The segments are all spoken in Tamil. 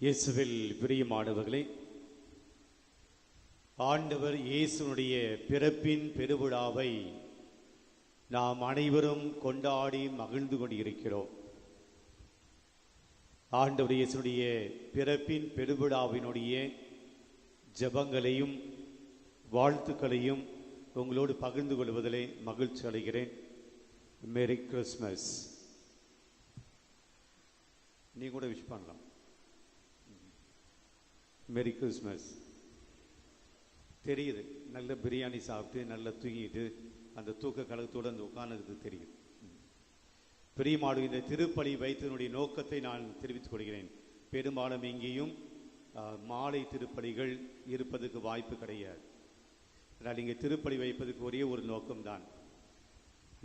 இயேசுவில் பிரியமானவர்களே ஆண்டவர் இயேசுனுடைய பிறப்பின் பெருவிழாவை நாம் அனைவரும் கொண்டாடி மகிழ்ந்து கொண்டிருக்கிறோம். ஆண்டவர் இயேசுடைய பிறப்பின் பெருவிழாவினுடைய ஜெபங்களையும் வாழ்த்துக்களையும் உங்களோடு பகிர்ந்து கொள்வதிலே மகிழ்ச்சி அடைகிறேன். மேரி கிறிஸ்மஸ் நீ கூட விஷ் பண்ணலாம். மெரி கிறிஸ்மஸ் தெரியுது. நல்ல பிரியாணி சாப்பிட்டு நல்லா தூங்கிட்டு அந்த தூக்க கழகத்தோடு அந்த உட்கார்ந்தது தெரியுது பிரியமாடு இந்த திருப்பலி வைத்தனுடைய நோக்கத்தை நான் தெரிவித்துக் கொள்கிறேன். பெரும்பாலும் இங்கேயும் மாலை திருப்பலிகள் இருப்பதற்கு வாய்ப்பு கிடையாது. ஆனால் இங்கே திருப்பலி வைப்பதற்கு ஒரே ஒரு நோக்கம்தான்.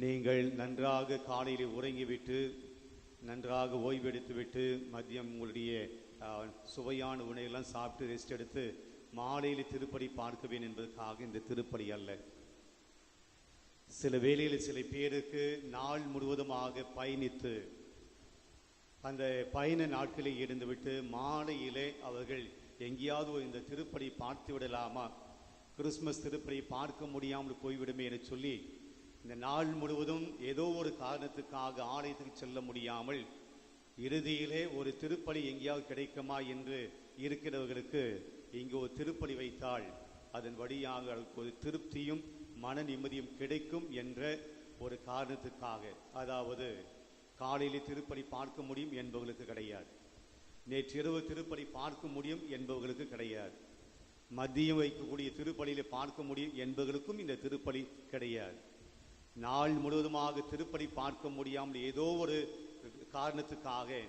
நீங்கள் நன்றாக காலையில் உறங்கிவிட்டு நன்றாக ஓய்வெடுத்துவிட்டு மதியம் உங்களுடைய சுவையான உணவெல்லாம் சாப்பிட்டு ரெஸ்ட் எடுத்து மாலையில் திருப்படி பார்க்குவேன் என்பதற்காக இந்த திருப்படி அல்ல. சில வேளையில் சில பேருக்கு நாள் முழுவதுமாக பயணித்து அந்த பயண நாட்களில் இருந்துவிட்டு மாலையிலே அவர்கள் எங்கேயாவது ஒரு இந்த திருப்படி பார்த்து விடலாமா கிறிஸ்மஸ் திருப்படி பார்க்க முடியாமல் போய்விடுமே என சொல்லி இந்த நாள் முழுவதும் ஏதோ ஒரு காரணத்துக்காக ஆலயத்துக்கு செல்ல முடியாமல் இறுதியிலே ஒரு திருப்பலி எங்கேயாவது கிடைக்குமா என்று இருக்கிறவர்களுக்கு இங்கு ஒரு திருப்பலி வைத்தால் அதன் வழியாக ஒரு திருப்தியும் மன நிம்மதியும் கிடைக்கும் என்ற ஒரு காரணத்துக்காக. அதாவது காலையில் திருப்பலி பார்க்க முடியும் என்பவர்களுக்கு கிடையாது. நேற்றிரவு திருப்பலி பார்க்க முடியும் என்பவர்களுக்கு கிடையாது. மதியம் வைக்கக்கூடிய திருப்பலியில பார்க்க முடியும் என்பவர்களுக்கும் இந்த திருப்பலி கிடையாது. நாள் முழுவதுமாக திருப்படி பார்க்க முடியாமல் ஏதோ ஒரு காரணத்துக்காக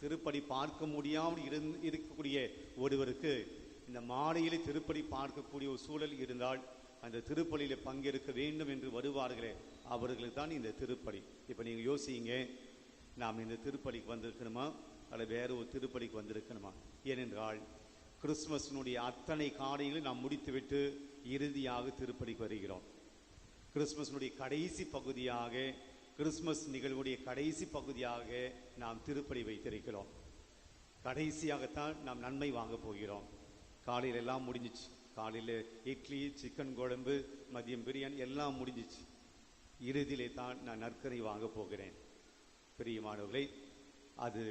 திருப்படி பார்க்க முடியாமல் இருந் இருக்கக்கூடிய ஒருவருக்கு இந்த மாலையிலே திருப்படி பார்க்கக்கூடிய ஒரு சூழல் இருந்தால் அந்த திருப்பலியில் பங்கெடுக்க வேண்டும் என்று வருவார்களே அவர்களுக்கு தான் இந்த திருப்பலி. இப்போ நீங்கள் யோசிங்க நாம் இந்த திருப்பலிக்கு வந்திருக்கணுமா? அல்லது வேற ஒரு திருப்பலிக்கு வந்திருக்கணுமா? ஏனென்றால் கிறிஸ்துமஸினுடைய அத்தனை காரியங்களை நாம் முடித்துவிட்டு இறுதியாக திருப்பலிக்கு வருகிறோம். கிறிஸ்துமஸினுடைய கடைசி பகுதியாக கிறிஸ்துமஸ் நிகழ்வுடைய கடைசி பகுதியாக நாம் திருப்பலி வைத்திருக்கிறோம். கடைசியாகத்தான் நாம் நன்மை வாங்க போகிறோம். காலையில் எல்லாம் முடிஞ்சிச்சு. காலையில் இட்லி சிக்கன் குழம்பு மதியம் பிரியாணி எல்லாம் முடிஞ்சிச்சு. இறுதியிலே தான் நான் நற்கரை வாங்க போகிறேன். பிரியமானவர்களை அது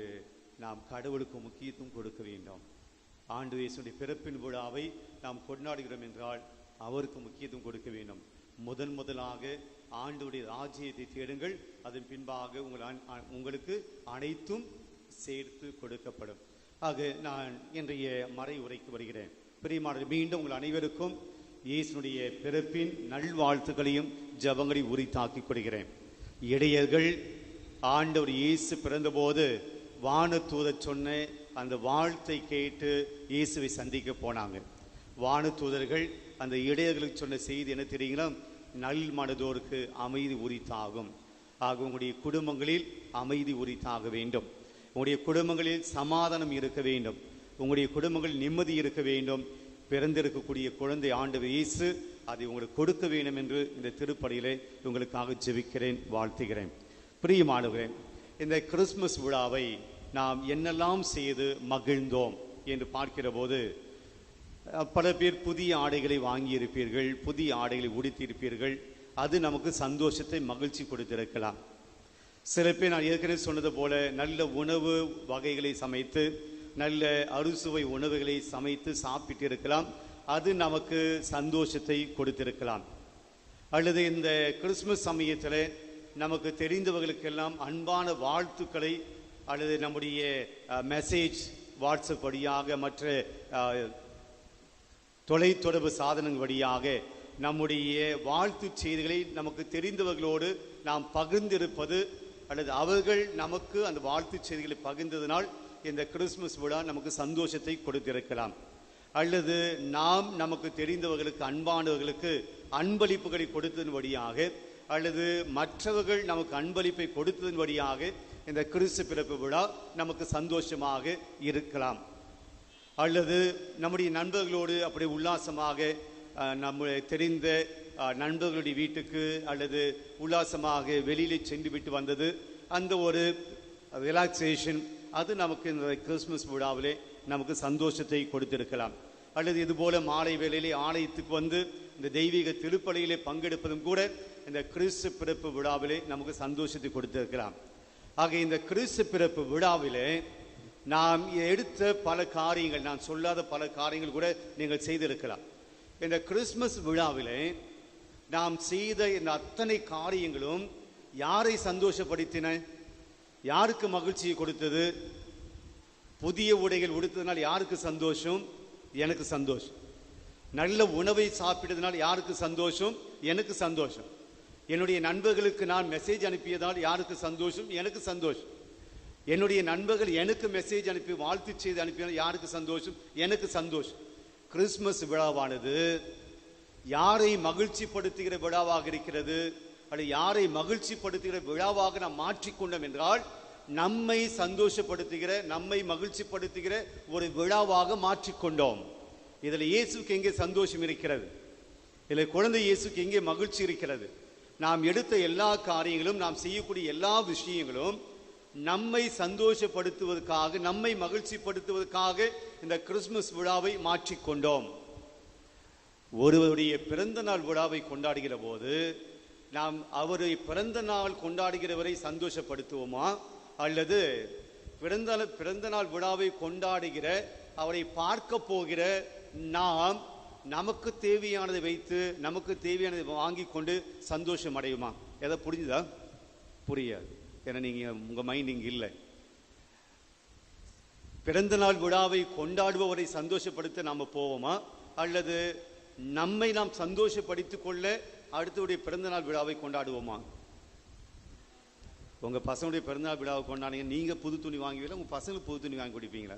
நாம் கடவுளுக்கு முக்கியத்துவம் கொடுக்க வேண்டும். ஆண்டு வயசுடைய பிறப்பின் விழாவை நாம் கொண்டாடுகிறோம் என்றால் அவருக்கு முக்கியத்துவம் கொடுக்க வேண்டும். முதன் முதலாக ஆண்டுடைய ராஜ்யத்தை தேடுங்கள். அதன் பின்பாக உங்கள் அன்- உங்களுக்கு அனைத்தும் சேர்த்து கொடுக்கப்படும். ஆக நான் இன்றைய மறை உரைக்கு வருகிறேன். பிரியமானது மீண்டும் உங்கள் அனைவருக்கும் இயேசுனுடைய பிறப்பின் நல்வாழ்த்துக்களையும் ஜபங்களையும் உரித்தாக்கிக் கொள்கிறேன். இடையர்கள் ஆண்டவர் இயேசு பிறந்தபோது வானத்தூத சொன்ன அந்த வாழ்த்தை கேட்டு இயேசுவை சந்திக்க போனாங்க. வானதூதர்கள் அந்த இடையர்களுக்கு சொன்ன செய்தி என்ன தெரியுங்களா? நல் மனதோருக்கு அமைதி உரித்தாகும். ஆக உங்களுடைய குடும்பங்களில் அமைதி உரித்தாக வேண்டும். உங்களுடைய குடும்பங்களில் சமாதானம் இருக்க வேண்டும். உங்களுடைய குடும்பங்களில் நிம்மதி இருக்க வேண்டும். பிறந்திருக்கக்கூடிய குழந்தை ஆண்டு இயேசு அதை உங்களுக்கு கொடுக்க வேண்டும் என்று இந்த திருப்படியிலே உங்களுக்காக ஜெபிக்கிறேன் வாழ்த்துகிறேன். பிரியமானுகிறேன் இந்த கிறிஸ்மஸ் விழாவை நாம் என்னெல்லாம் செய்து மகிழ்ந்தோம் என்று பார்க்கிற போது பல பேர் புதிய ஆடைகளை வாங்கியிருப்பீர்கள் புதிய ஆடைகளை உடுத்தியிருப்பீர்கள். அது நமக்கு சந்தோஷத்தை மகிழ்ச்சி கொடுத்திருக்கலாம். சில பேர் நான் ஏற்கனவே சொன்னது போல நல்ல உணவு வகைகளை சமைத்து நல்ல அறுசுவை உணவுகளை சமைத்து சாப்பிட்டு இருக்கலாம் அது நமக்கு சந்தோஷத்தை கொடுத்திருக்கலாம். அல்லது இந்த கிறிஸ்மஸ் சமயத்தில் நமக்கு தெரிந்தவர்களுக்கெல்லாம் அன்பான வாழ்த்துக்களை அல்லது நம்முடைய மெசேஜ் வாட்ஸ்அப் வழியாக மற்ற தொலைத்தொடர்பு சாதனங்கள் வழியாக நம்முடைய வாழ்த்துச் செய்திகளை நமக்கு தெரிந்தவர்களோடு நாம் பகிர்ந்திருப்பது அல்லது அவர்கள் நமக்கு அந்த வாழ்த்துச் செய்திகளை பகிர்ந்ததனால் இந்த கிறிஸ்மஸ் விழா நமக்கு சந்தோஷத்தை கொடுத்திருக்கலாம். அல்லது நாம் நமக்கு தெரிந்தவர்களுக்கு அன்பானவர்களுக்கு அன்பளிப்புகளை கொடுத்ததன் வழியாக அல்லது மற்றவர்கள் நமக்கு அன்பளிப்பை கொடுத்ததன் வழியாக இந்த கிறிஸ்து பிறப்பு விழா நமக்கு சந்தோஷமாக இருக்கலாம். அல்லது நம்முடைய நண்பர்களோடு அப்படி உல்லாசமாக நம்ம தெரிந்த நண்பர்களுடைய வீட்டுக்கு அல்லது உல்லாசமாக வெளியில் சென்று விட்டு வந்தது. அந்த ஒரு ரிலாக்ஸேஷன் அது நமக்கு இந்த கிறிஸ்மஸ் விழாவிலே நமக்கு சந்தோஷத்தை கொடுத்திருக்கலாம். அல்லது இதுபோல மாலை வேளையிலே ஆலயத்துக்கு வந்து இந்த தெய்வீக திருப்பலியிலே பங்கெடுப்பதும் கூட இந்த கிறிஸ்து பிறப்பு விழாவிலே நமக்கு சந்தோஷத்தை கொடுத்திருக்கலாம். ஆக இந்த கிறிஸ்து பிறப்பு விழாவிலே நாம் எடுத்த பல காரியங்கள் நான் சொல்லாத பல காரியங்கள் கூட நீங்கள் செய்திருக்கலாம். இந்த கிறிஸ்மஸ் விழாவில் நாம் செய்த இந்த அத்தனை காரியங்களும் யாரை சந்தோஷப்படுத்தின? யாருக்கு மகிழ்ச்சியை கொடுத்தது? புதிய உடைகள் உடுத்ததுனால் யாருக்கு சந்தோஷம்? எனக்கு சந்தோஷம். நல்ல உணவை சாப்பிட்டதுனால் யாருக்கு சந்தோஷம்? எனக்கு சந்தோஷம். என்னுடைய நண்பர்களுக்கு நான் மெசேஜ் அனுப்பியதால் யாருக்கு சந்தோஷம்? எனக்கு சந்தோஷம். என்னுடைய நண்பர்கள் எனக்கு மெசேஜ் அனுப்பி வாழ்த்து செய்து அனுப்பியதால் யாருக்கு சந்தோஷம்? எனக்கு சந்தோஷம். கிறிஸ்மஸ் விழாவானது யாரை மகிழ்ச்சிப்படுத்துகிற விழாவாக இருக்கிறது? அல்லது யாரை மகிழ்ச்சிப்படுத்துகிற விழாவாக நாம் மாற்றிக்கொண்டோம் என்றால் நம்மை சந்தோஷப்படுத்துகிற நம்மை மகிழ்ச்சிப்படுத்துகிற ஒரு விழாவாக மாற்றிக்கொண்டோம். இதில் இயேசுக்கு எங்கே சந்தோஷம் இருக்கிறது? இதில் குழந்தை இயேசுக்கு எங்கே மகிழ்ச்சி இருக்கிறது? நாம் எடுத்த எல்லா காரியங்களும் நாம் செய்யக்கூடிய எல்லா விஷயங்களும் நம்மை சந்தோஷப்படுத்துவதற்காக நம்மை மகிழ்ச்சிப்படுத்துவதற்காக இந்த கிறிஸ்துமஸ் விழாவை மாற்றிக்கொண்டோம் ஒருவருடைய பிறந்த நாள் விழாவை கொண்டாடுகிற போது நாம் அவரை பிறந்த நாள் கொண்டாடுகிறவரை சந்தோஷப்படுத்துவோமா? அல்லது பிறந்த பிறந்த நாள் விழாவை கொண்டாடுகிற அவரை பார்க்க போகிற நாம் நமக்கு தேவையானதை வைத்து நமக்கு தேவையானதை வாங்கி கொண்டு சந்தோஷம் அடையுமா? எதை புரிஞ்சுதா? புரியாது. ஏன்னா நீங்க உங்க மைண்ட் இங்க இல்லை. பிறந்த நாள் விழாவை கொண்டாடுபவரை சந்தோஷப்படுத்த நாம போவோமா? அல்லது நம்மை நாம் சந்தோஷப்படுத்தி கொள்ள அடுத்தவுடைய பிறந்த நாள் விழாவை கொண்டாடுவோமா? உங்க பசங்களுடைய பிறந்தநாள் விழாவை கொண்டாடுங்க. நீங்க புது துணி வாங்குவீங்களா உங்க பசங்களுக்கு புது துணி வாங்கி கொடுப்பீங்களா?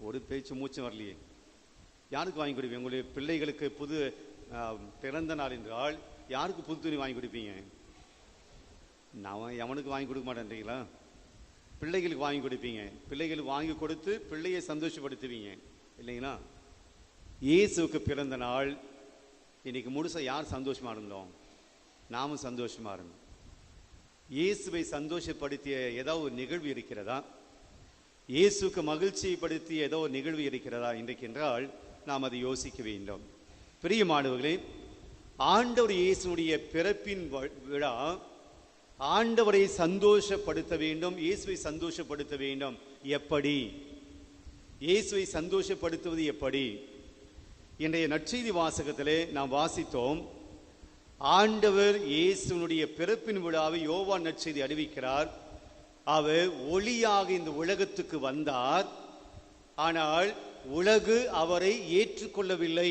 ஒரு பேச்சு மூச்சம் வரலையே. யாருக்கு வாங்கி கொடுப்பீங்க? உங்களுடைய பிள்ளைகளுக்கு புது ஆஹ், பிறந்த நாள் என்றால் யாருக்கு புது துணி வாங்கி கொடுப்பீங்க? நான் எவனுக்கு வாங்கி கொடுக்க மாட்டேன்றீங்களா பிள்ளைகளுக்கு வாங்கி கொடுப்பீங்க. பிள்ளைகளுக்கு வாங்கி கொடுத்து பிள்ளையை சந்தோஷப்படுத்துவீங்க. இல்லைங்களா? இயேசுவுக்கு பிறந்த நாள் இன்னைக்கு முழுசாக யார் சந்தோஷமாக இருந்தோம்? நாமும் சந்தோஷமாக இருந்தோம். இயேசுவை சந்தோஷப்படுத்திய ஏதோ ஒரு நிகழ்வு இருக்கிறதா? இயேசுக்கு மகிழ்ச்சிப்படுத்திய ஏதோ ஒரு நிகழ்வு இருக்கிறதா? இன்றைக்கு என்றால் நாம் அதை யோசிக்க வேண்டும். பெரிய மாணவர்களே ஆண்டவர் இயேசுடைய பிறப்பின் விழா ஆண்டவரை சந்தோஷப்படுத்த வேண்டும் இயேசுவை சந்தோஷப்படுத்த வேண்டும். எப்படி? இயேசுவை சந்தோஷப்படுத்துவது எப்படி? இன்றைய நற்செய்தி வாசகத்திலே நாம் வாசித்தோம் ஆண்டவர் இயேசுனுடைய பிறப்பின் விழாவை யோவான் நற்செய்தி அறிவிக்கிறார். அவர் ஒளியாக இந்த உலகத்துக்கு வந்தார். ஆனால் உலகு அவரை ஏற்றுக்கொள்ளவில்லை.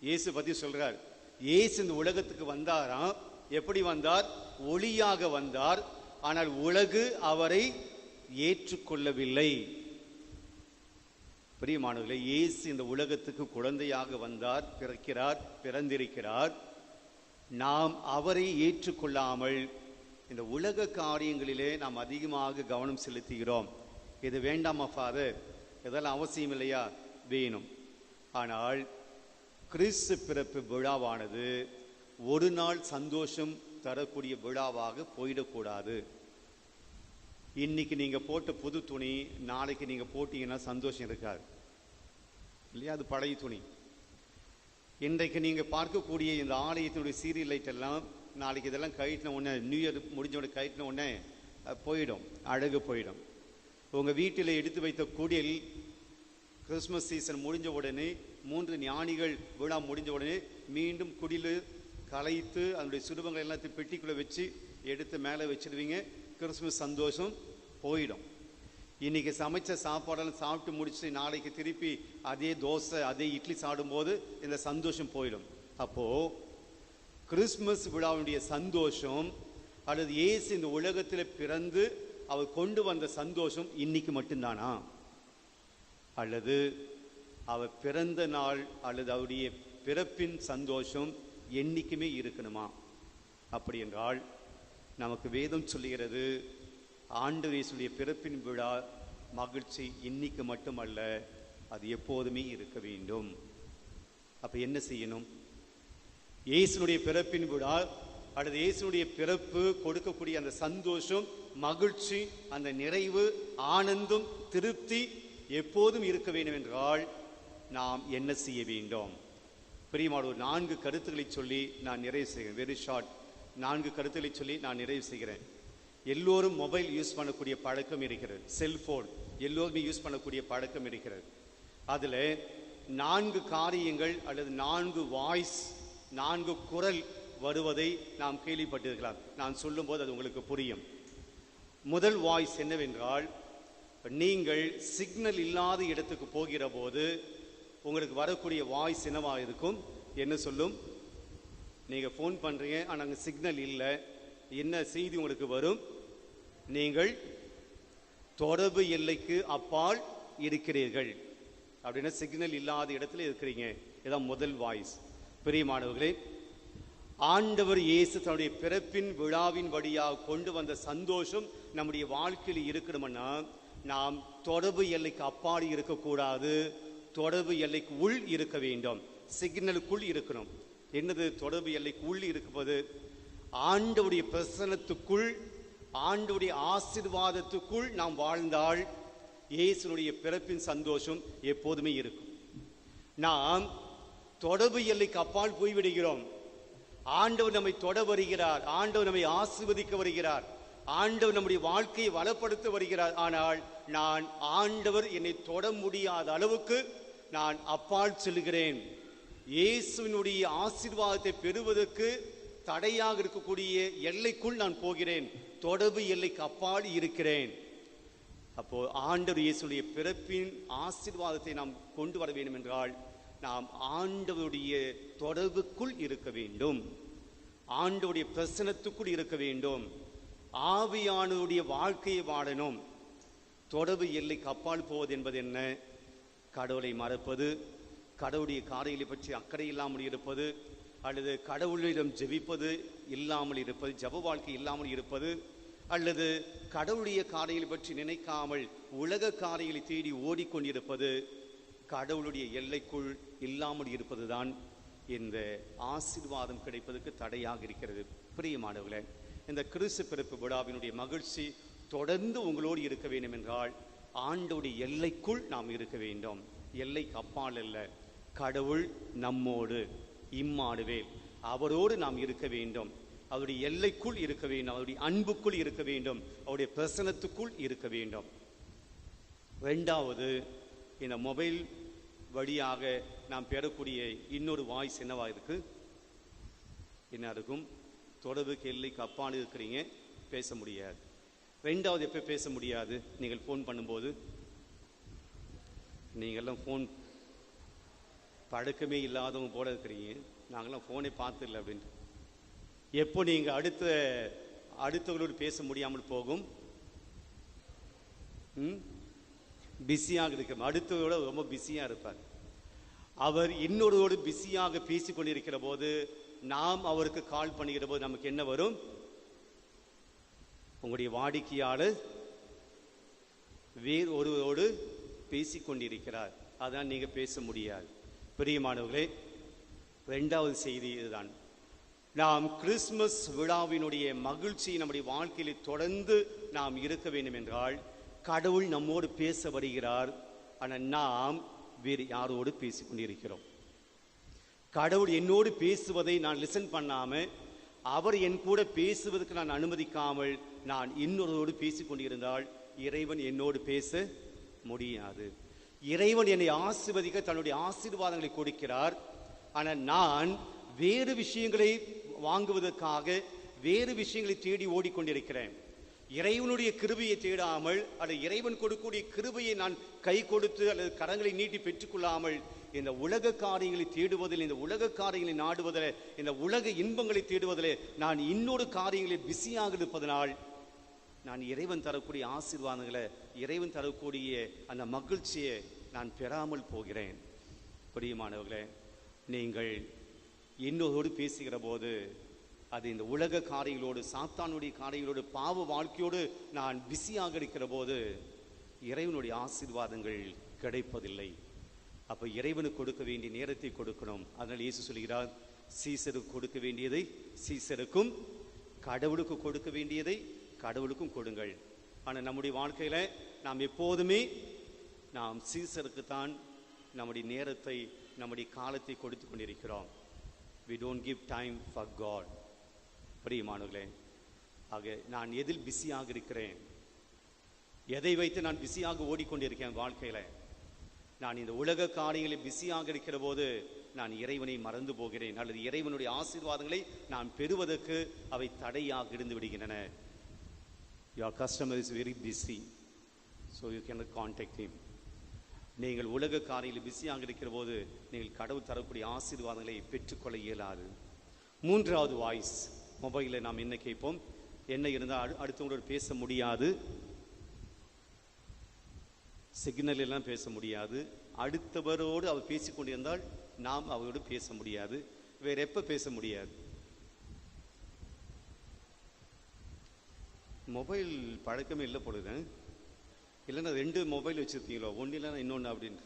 இயேசு பத்தி சொல்றார் இயேசு இந்த உலகத்துக்கு வந்தாராம். எப்படி வந்தார்? ஒளியாக வந்தார். ஆனால் உலகு அவரை ஏற்றுக்கொள்ளவில்லை. பிரியமானவர்களே இயேசு இந்த உலகத்துக்கு குழந்தையாக வந்தார் பிறக்கிறார் பிறந்திருக்கிறார். நாம் அவரை ஏற்றுக்கொள்ளாமல் இந்த உலக காரியங்களிலே நாம் அதிகமாக கவனம் செலுத்துகிறோம். இது வேண்டாமா ஃபாதர் இதெல்லாம் அவசியம் இல்லையா? வேணும். ஆனால் கிறிஸ்து பிறப்பு விழாவானது ஒரு நாள் சந்தோஷம் தரக்கூடிய விழாவாக போயிடக்கூடாது. இன்னைக்கு நீங்க போட்ட புது துணி நாளைக்கு நீங்க போட்டீங்கன்னா சந்தோஷம் இருக்காது. இல்லையா? அது பழைய துணி. இன்றைக்கு நீங்க பார்க்கக்கூடிய இந்த ஆலயத்தினுடைய சீரியல் லைட் எல்லாம் நாளைக்கு இதெல்லாம் கயிட்டின உடனே நியூ இயர் முடிஞ்ச உடனே கயிட்டின உடனே போயிடும். அழகு போயிடும். உங்க வீட்டில் எடுத்து வைத்த குடில் கிறிஸ்மஸ் சீசன் முடிஞ்ச உடனே மூன்று ஞானிகள் விழா முடிஞ்ச உடனே மீண்டும் குடில் கலைத்து அதனுடைய சுரூபங்கள் எல்லாத்தையும் பெட்டிக்குள்ளே வச்சு எடுத்து மேலே வச்சிடுவீங்க கிறிஸ்மஸ் சந்தோஷம் போயிடும். இன்னைக்கு சமைச்ச சாப்பாடெல்லாம் சாப்பிட்டு முடிச்சு நாளைக்கு திருப்பி அதே தோசை அதே இட்லி சாப்பிடும்போது இந்த சந்தோஷம் போயிடும். அப்போது கிறிஸ்மஸ் விழாவுடைய சந்தோஷம் அல்லது ஏசு இந்த உலகத்தில் பிறந்து அவர் கொண்டு வந்த சந்தோஷம் இன்னைக்கு மட்டும்தானா? அல்லது அவர் பிறந்த நாள் அல்லது அவருடைய பிறப்பின் சந்தோஷம் என்றைக்குமே இருக்கணுமா? அப்படி என்றால் நமக்கு வேதம் சொல்லுகிறது ஆண்டு இயேசுடைய பிறப்பின் விழா மகிழ்ச்சி இன்னைக்கு மட்டுமல்ல அது எப்போதுமே இருக்க வேண்டும். அப்போ என்ன செய்யணும்? இயேசுனுடைய பிறப்பின் விழா அல்லது இயேசுனுடைய பிறப்பு கொடுக்கக்கூடிய அந்த சந்தோஷம் மகிழ்ச்சி அந்த நிறைவு ஆனந்தம் திருப்தி எப்போதும் இருக்க வேண்டும் என்றால் நாம் என்ன செய்ய வேண்டும்? பிரியமான ஒரு நான்கு கருத்துக்களை சொல்லி நான் நிறைவு செய்கிறேன். வெரி ஷார்ட் நான்கு கருத்துக்களை சொல்லி நான் நிறைவு செய்கிறேன். எல்லோரும் மொபைல் யூஸ் பண்ணக்கூடிய பழக்கம் இருக்கிறது. செல்ஃபோன் எல்லோருமே யூஸ் பண்ணக்கூடிய பழக்கம் இருக்கிறது. அதில் நான்கு காரியங்கள் அல்லது நான்கு வாய்ஸ் நான்கு குரல் வருவதை நாம் கேள்விப்பட்டிருக்கலாம். நான் சொல்லும்போது அது உங்களுக்கு புரியும். முதல் வாய்ஸ் என்னவென்றால் நீங்கள் சிக்னல் இல்லாத இடத்துக்கு போகிற போது உங்களுக்கு வரக்கூடிய வாய்ஸ் என்னவாக இருக்கும்? என்ன சொல்லும்? நீங்கள் ஃபோன் பண்ணுறீங்க ஆனால் அங்கே சிக்னல் இல்லை. என்ன செய்தி உங்களுக்கு வரும்? நீங்கள் தொடர்பு எல்லைக்கு அப்பால் இருக்கிறீர்கள். அப்படின்னா சிக்னல் இல்லாத இடத்துல இருக்கிறீங்க. இதான் முதல் வாய்ஸ் பெரிய மாணவர்களே ஆண்டவர் இயேசு தன்னுடைய பிறப்பின் விழாவின் வழியாக கொண்டு வந்த சந்தோஷம் நம்முடைய வாழ்க்கையில் இருக்கணும்னா நாம் தொடர்பு எல்லைக்கு அப்பாடி இருக்கக்கூடாது. தொடர்பு எல்லைக்கு உள் இருக்க வேண்டும். சிக்னலுக்குள் இருக்கணும். என்னது தொடர்பு எல்லைக்கு உள் இருப்பது ஆண்டவுடைய பிரசனத்துக்குள் ஆண்டவுடைய ஆசீர்வாதத்துக்குள் நாம் வாழ்ந்தால் இயேசுனுடைய பிறப்பின் சந்தோஷம் எப்போதுமே இருக்கும். நாம் தொடர்பு எல்லைக்கு அப்பால் போய்விடுகிறோம். ஆண்டவர் நம்மை தொட வருகிறார் ஆண்டவர் நம்மை ஆசிர்வதிக்க வருகிறார். ஆண்டவர் நம்முடைய வாழ்க்கையை வளப்படுத்த வருகிறார். ஆனால் நான் ஆண்டவர் என்னை தொட முடியாத அளவுக்கு நான் அப்பால் செல்கிறேன். இயேசுவினுடைய ஆசீர்வாதத்தை பெறுவதற்கு தடையாக இருக்கக்கூடிய எல்லைக்குள் நான் போகிறேன். தொடர்பு எல்லைக்கு அப்பால் இருக்கிறேன். அப்போ ஆண்டவர் இயேசுடைய பிறப்பின் ஆசீர்வாதத்தை நாம் கொண்டு வர வேண்டும் என்றால் நாம் ஆண்டவருடைய தொடர்புக்குள் இருக்க வேண்டும். ஆண்டவருடைய பிரசனத்துக்குள் இருக்க வேண்டும். ஆவியானவருடைய வாழ்க்கையை வாழணும். தொடர்பு எல்லைக்கு அப்பால் போவது என்பது என்ன? கடவுளை மறப்பது கடவுளுடைய காரியங்களை பற்றி அக்கறை இல்லாமல் இருப்பது அல்லது கடவுளிடம் ஜெபிப்பது இல்லாமல் இருப்பது ஜப வாழ்க்கை இல்லாமல் இருப்பது அல்லது கடவுளுடைய காரியங்களை பற்றி நினைக்காமல் உலக காரியங்களை தேடி ஓடிக்கொண்டிருப்பது கடவுளுடைய எல்லைக்குள் இல்லாமல் இருப்பதுதான் இந்த ஆசீர்வாதம் கிடைப்பதற்கு தடையாக இருக்கிறது. பிரியமானவர்களே இந்த கிறிஸ்து பிறப்பு விழாவினுடைய மகிழ்ச்சி தொடர்ந்து உங்களோடு இருக்க வேண்டும் என்றால் ஆண்டோடைய எல்லைக்குள் நாம் இருக்க வேண்டும். எல்லைக்கு அப்பால் அல்ல கடவுள் நம்மோடு இம்மாடுவேல் அவரோடு நாம் இருக்க வேண்டும். அவருடைய எல்லைக்குள் இருக்க வேண்டும். அவருடைய அன்புக்குள் இருக்க வேண்டும். அவருடைய பிரசனத்துக்குள் இருக்க வேண்டும். ரெண்டாவது இந்த மொபைல் வழியாக நாம் பெறக்கூடிய இன்னொரு வாய்ஸ் என்னவா இருக்கு? என்ன இருக்கும்? தொடர்புக்கு எல்லைக்கு அப்பால் இருக்கிறீங்க பேச முடியாது. ரெண்டாவது எப்போ பேச முடியாது? நீங்கள் ஃபோன் பண்ணும்போது. நீங்கள்லாம் ஃபோன் பழக்கமே இல்லாதவங்க போல இருக்கிறீங்க. நாங்களாம் ஃபோனே இல்லை அப்படின்ட்டு. எப்போ நீங்கள் அடுத்த அடுத்தவர்களோடு பேச முடியாமல் போகும்? பிஸியாக இருக்கிற அடுத்தவரோட ரொம்ப பிஸியாக இருப்பார். அவர் இன்னொருவோடு பிஸியாக பேசி கொண்டிருக்கிற போது நாம் அவருக்கு கால் பண்ணுகிற போது நமக்கு என்ன வரும்? உங்களுடைய வாடிக்கையாளர் வேறு ஒருவரோடு பேசி கொண்டிருக்கிறார் அதான் நீங்க பேச முடியாது. பிரியமானவர்களே ரெண்டாவது செய்தி இதுதான். நாம் கிறிஸ்மஸ் விழாவினுடைய மகிழ்ச்சி நம்முடைய வாழ்க்கையில் தொடர்ந்து நாம் இருக்க வேண்டும் என்றால் கடவுள் நம்மோடு பேச வருகிறார். ஆனால் நாம் வேறு யாரோடு பேசிக்கொண்டிருக்கிறோம்? கடவுள் என்னோடு பேசுவதை நான் லிசன் பண்ணாம அவர் என் கூட பேசுவதற்கு நான் அனுமதிக்காமல் நான் இன்னொருவரோடு பேசிக் கொண்டிருந்தால் இறைவன் என்னோடு பேச முடியாது. இறைவன் என்னை ஆசீர்வதிக்க தன்னுடைய ஆசீர்வாதங்களை கொடுக்கிறார். ஆனால் நான் வேறு விஷயங்களை வாங்குவதற்காக வேறு விஷயங்களை தேடி ஓடிக்கொண்டிருக்கிறேன். இறைவனுடைய கிருபையை தேடாமல் அல்லது இறைவன் கொடுக்கக்கூடிய கிருபையை நான் கை கொடுத்து அல்லது கரங்களை நீட்டி பெற்றுக்கொள்ளாமல் இந்த உலக காரியங்களை தேடுவதில் இந்த உலக காரியங்களை நாடுவதில் இந்த உலக இன்பங்களை தேடுவதில் நான் இன்னொரு காரியங்களில் பிஸியாக இருப்பதனால் நான் இறைவன் தரக்கூடிய ஆசீர்வாதங்களை இறைவன் தரக்கூடிய அந்த மகிழ்ச்சியை நான் பெறாமல் போகிறேன். பிரியமானவர்களே நீங்கள் இன்னொரு பேசுகிற போது அது இந்த உலக காரியங்களோடு சாத்தானுடைய காரியங்களோடு பாவ வாழ்க்கையோடு நான் பிஸியாக இருக்கிற போது இறைவனுடைய ஆசீர்வாதங்கள் கிடைப்பதில்லை. அப்ப இறைவனுக்கு கொடுக்க வேண்டிய நேரத்தை கொடுக்கணும். அதனால் இயேசு சொல்கிறார் சீசருக்கு கொடுக்க வேண்டியதை சீசருக்கும் கடவுளுக்கு கொடுக்க வேண்டியதை கடவுளுக்கும் கொடுங்கள். ஆனால் நம்முடைய வாழ்க்கையில் நாம் எப்போதுமே நாம் சீசருக்கு தான் நம்முடைய நேரத்தை நம்முடைய காலத்தை கொடுத்து கொண்டிருக்கிறோம். We don't give time for God பிரியமானவர்களே ஆக நான் எதில் பிஸியாக இருக்கிறேன்? எதை வைத்து நான் பிஸியாக ஓடிக்கொண்டிருக்கேன் வாழ்க்கையில்? நான் இந்த உலக காரியங்களில் பிஸியாக இருக்கிற போது நான் இறைவனை மறந்து போகிறேன். அல்லது இறைவனுடைய ஆசீர்வாதங்களை நான் பெறுவதற்கு அவை தடையாக இருந்து விடுகின்றன. Your customer is very busy so you can contact him நீங்கள் உலக காரியில் பிஸியாக இருக்கிற போது நீங்கள் கடவுள் தரக்கூடிய ஆசீர்வாதங்களை பெற்றுக்கொள்ள இயலாது. மூன்றாவது வாய்ஸ் மொபைலில் நாம் என்ன கேட்போம்? என்ன இருந்தால் அடுத்தவங்களோட பேச முடியாது. சிக்னல் எல்லாம் பேச முடியாது. அடுத்தவரோடு அவர் பேசிக்கொண்டிருந்தால் நாம் அவரோடு பேச முடியாது. வேற எப்ப பேச முடியாது? மொபைல் பழக்கமே இல்லை பொழுது இல்லைன்னா ரெண்டு மொபைல் வச்சுருக்கீங்களோ ஒன்று இல்லைன்னா இன்னொன்று அப்படின்னு.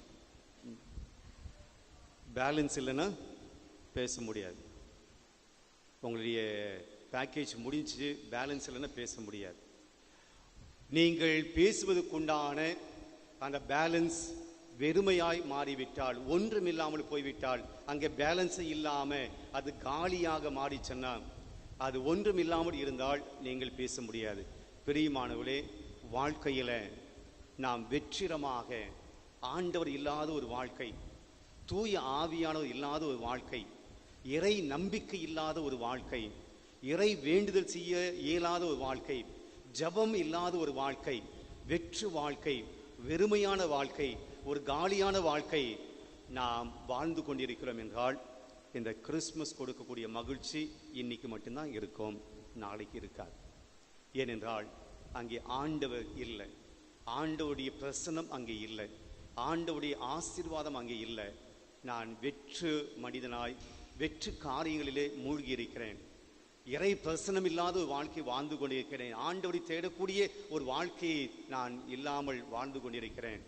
பேலன்ஸ் இல்லைன்னா பேச முடியாது. உங்களுடைய பேக்கேஜ் முடிஞ்சு பேலன்ஸ் இல்லைன்னா பேச முடியாது. நீங்கள் பேசுவதற்குண்டான அந்த பேலன்ஸ் வெறுமையாய் மாறிவிட்டால் ஒன்றுமில்லாமல் போய்விட்டால் அங்கே பேலன்ஸ் இல்லாம அது காலியாக மாறிச்சுன்னா அது ஒன்றும் இல்லாமல் இருந்தால் நீங்கள் பேச முடியாது. பிரியமானவர்களே வாழ்க்கையில நாம் வெற்றிடமாக ஆண்டவர் இல்லாத ஒரு வாழ்க்கை தூய ஆவியானவர் இல்லாத ஒரு வாழ்க்கை இறை நம்பிக்கை இல்லாத ஒரு வாழ்க்கை இறை வேண்டுதல் செய்ய இயலாத ஒரு வாழ்க்கை ஜபம் இல்லாத ஒரு வாழ்க்கை வெற்று வாழ்க்கை வெறுமையான வாழ்க்கை ஒரு காலியான வாழ்க்கை நாம் வாழ்ந்து கொண்டிருக்கிறோம் என்றால் இந்த கிறிஸ்மஸ் கொடுக்கக்கூடிய மகிழ்ச்சி இன்னைக்கு மட்டும்தான் இருக்கும் நாளைக்கு இருக்காது. ஏனென்றால் அங்கே ஆண்டவர் இல்லை. ஆண்டவருடைய பிரசனம் அங்கே இல்லை. ஆண்டவருடைய ஆசீர்வாதம் அங்கே இல்லை. நான் வெற்று மனிதனாய் வெற்று காரியங்களிலே மூழ்கி இருக்கிறேன் இறை பிரசனம் இல்லாத ஒரு வாழ்க்கை வாழ்ந்து கொண்டிருக்கிறேன். ஆண்டவரை தேடக்கூடிய ஒரு வாழ்க்கையை நான் இல்லாமல் வாழ்ந்து கொண்டிருக்கிறேன்.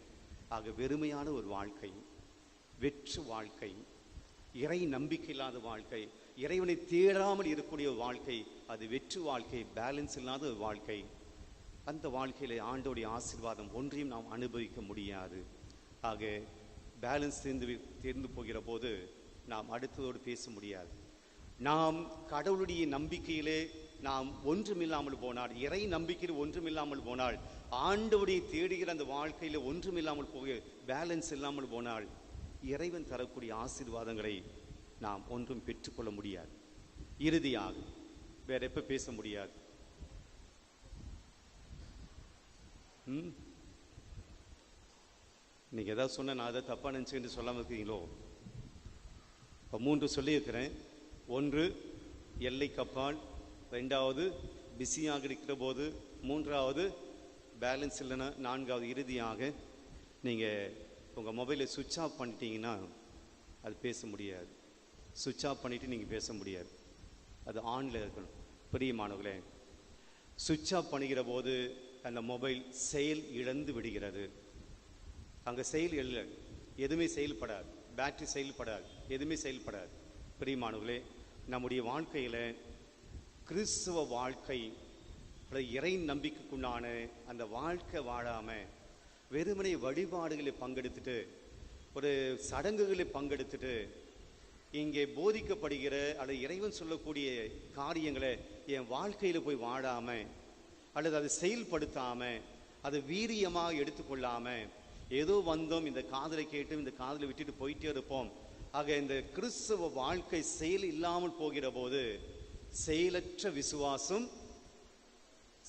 ஆக வெறுமையான ஒரு வாழ்க்கை வெற்று வாழ்க்கை இறை நம்பிக்கை இல்லாத வாழ்க்கை இறைவனை தேடாமல் இருக்கக்கூடிய ஒரு வாழ்க்கை அது வெற்று வாழ்க்கை பேலன்ஸ் இல்லாத ஒரு வாழ்க்கை. அந்த வாழ்க்கையில ஆண்டோடைய ஆசீர்வாதம் ஒன்றையும் நாம் அனுபவிக்க முடியாது. ஆக பேலன்ஸ் தேர்ந்து தேர்ந்து போகிற போது நாம் அடுத்ததோடு பேச முடியாது. நாம் கடவுளுடைய நம்பிக்கையிலே நாம் ஒன்றுமில்லாமல் போனால் இறை நம்பிக்கையில் ஒன்றுமில்லாமல் போனால் ஆண்டவுடைய தேடுகிற அந்த வாழ்க்கையில ஒன்றுமில்லாமல் போக பேலன்ஸ் இல்லாமல் போனால் இறைவன் தரக்கூடிய ஆசீர்வாதங்களை நாம் ஒன்றும் பெற்றுக்கொள்ள முடியாது. இறுதியாக வேற எப்ப பேச முடியாது? ம்? நீங்க ஏதாவது சொன்ன நான் அதை தப்பா நினைச்சுன்னு சொல்லாம இருக்கீங்களோ இப்போ மூன்று சொல்லியிருக்கிறேன். ஒன்று எல்லைக்கப்பால் ரெண்டாவது பிஸியாக இருக்கிற போது மூன்றாவது பேலன்ஸ் இல்லைன்னா நான்காவது இறுதியாக நீங்கள் உங்கள் மொபைலை சுவிட்ச் ஆஃப் பண்ணிட்டீங்கன்னா அது பேச முடியாது. சுவிட்ச் ஆஃப் பண்ணிவிட்டு நீங்கள் பேச முடியாது. அது ஆனில் இருக்கணும். பிரியமானவர்களே சுவிட்ச் ஆஃப் பண்ணுகிற போது அந்த மொபைல் செயல் இழந்து விடுகிறது. அங்கே செயல் இல்லை. எதுவுமே செயல்படாது. பேட்டரி செயல்படாது. எதுவுமே செயல்படாது. பிரியமானவர்களே நம்முடைய வாழ்க்கையில் கிறிஸ்துவ வாழ்க்கை இறை நம்பிக்கைக்குண்டான அந்த வாழ்க்கை வாழாமல் வெறுமனை வழிபாடுகளில் பங்கெடுத்துட்டு ஒரு சடங்குகளில் பங்கெடுத்துட்டு இங்கே போதிக்கப்படுகிற அல்லது இறைவன் சொல்லக்கூடிய காரியங்களை என் வாழ்க்கையில் போய் வாழாம அல்லது அதை செயல்படுத்தாமல் அதை வீரியமாக எடுத்துக்கொள்ளாம ஏதோ வந்தோம் இந்த காதலை கேட்டு இந்த காதலை விட்டுட்டு போயிட்டே இருப்போம். ஆக இந்த கிறிஸ்துவ வாழ்க்கை செயல் இல்லாமல் போகிற போது செயலற்ற விசுவாசம்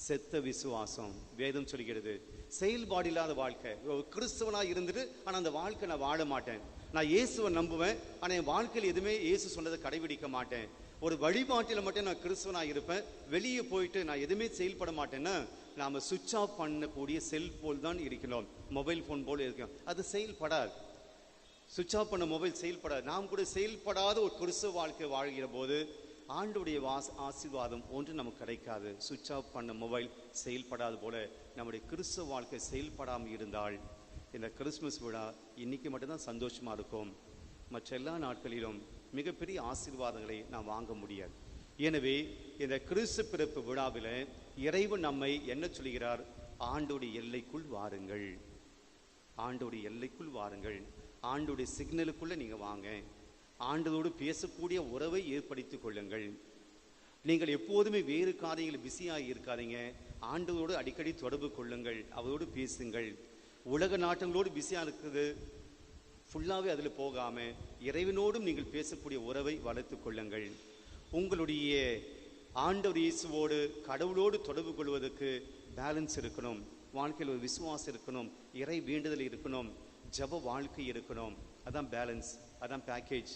செத்த விசுவாசம். வேதம் சொல்கிறது செயல்பாடு இல்லாத வாழ்க்கை. கிறிஸ்தவனாக இருந்துட்டு ஆனால் அந்த வாழ்க்கை நான் வாழ மாட்டேன். நான் இயேசுவை நம்புவேன் ஆனால் என் வாழ்க்கையில் எதுவுமே இயேசு சொன்னதை கடைபிடிக்க மாட்டேன். ஒரு வழிபாட்டில் மட்டும் நான் கிறிஸ்தவனாக இருப்பேன். வெளியே போயிட்டு நான் எதுவுமே செயல்பட மாட்டேன்னா நாம் சுவிட்ச் ஆஃப் பண்ணக்கூடிய செல் போல் தான் இருக்கிறோம். மொபைல் ஃபோன் போல் இருக்கோம். அது செயல்படாது. சுவிட்ச் ஆஃப் பண்ண மொபைல் செயல்படாது. நாம் கூட செயல்படாத ஒரு கிறிஸ்துவ வாழ்க்கை வாழ்கிற போது ஆண்டுடைய வாஸ் ஆசீர்வாதம் ஒன்று நமக்கு கிடைக்காது. சுவிட்ச் ஆஃப் பண்ண மொபைல் செயல்படாது போல நம்முடைய கிறிஸ்துவ வாழ்க்கை செயல்படாமல் இருந்தால் இந்த கிறிஸ்மஸ் விழா இன்னைக்கு மட்டும்தான் சந்தோஷமா இருக்கும். மற்ற எல்லா நாட்களிலும் மிகப்பெரிய ஆசீர்வாதங்களை நாம் வாங்க முடியாது. எனவே இந்த கிறிஸ்து பிறப்பு விழாவில் இறைவன் நம்மை என்ன சொல்கிறார்? ஆண்டோடைய எல்லைக்குள் வாருங்கள். ஆண்டோடைய எல்லைக்குள் வாருங்கள். ஆண்டுடைய சிக்னலுக்குள்ள நீங்க வாங்க. ஆண்டதோடு பேசக்கூடிய உறவை ஏற்படுத்திக் கொள்ளுங்கள். நீங்கள் எப்போதுமே வேறு காரியங்கள் பிஸியாக இருக்காதீங்க. ஆண்டவரோடு அடிக்கடி தொடர்பு கொள்ளுங்கள். அவரோடு பேசுங்கள். உலக நாட்டங்களோடு பிஸியாக இருக்குது. ஃபுல்லாகவே அதில் போகாமல் இறைவனோடும் நீங்கள் பேசக்கூடிய உறவை வளர்த்து கொள்ளுங்கள். உங்களுடைய ஆண்டவர் இயேசுவோடு கடவுளோடு தொடர்பு கொள்வதற்கு பேலன்ஸ் இருக்கணும். வாழ்க்கையில் ஒரு விசுவாசம் இருக்கணும். இறை வேண்டுதல் இருக்கணும். ஜப வாழ்க்கை இருக்கணும் அதான் பேலன்ஸ் அதான் பேக்கேஜ்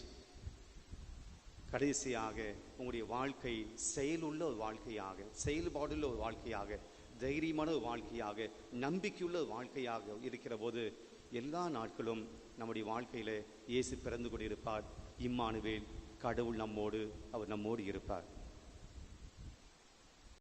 கடைசியாக உங்களுடைய வாழ்க்கை செயலுள்ள ஒரு வாழ்க்கையாக செயல்பாடுள்ள ஒரு வாழ்க்கையாக தைரியமான ஒரு வாழ்க்கையாக நம்பிக்கையுள்ள ஒரு வாழ்க்கையாக இருக்கிற போது எல்லா நாட்களும் நம்முடைய வாழ்க்கையில் இயேசு பிறந்து கொண்டிருப்பார். இம்மானுவேல் கடவுள் நம்மோடு அவர் நம்மோடு இருப்பார்.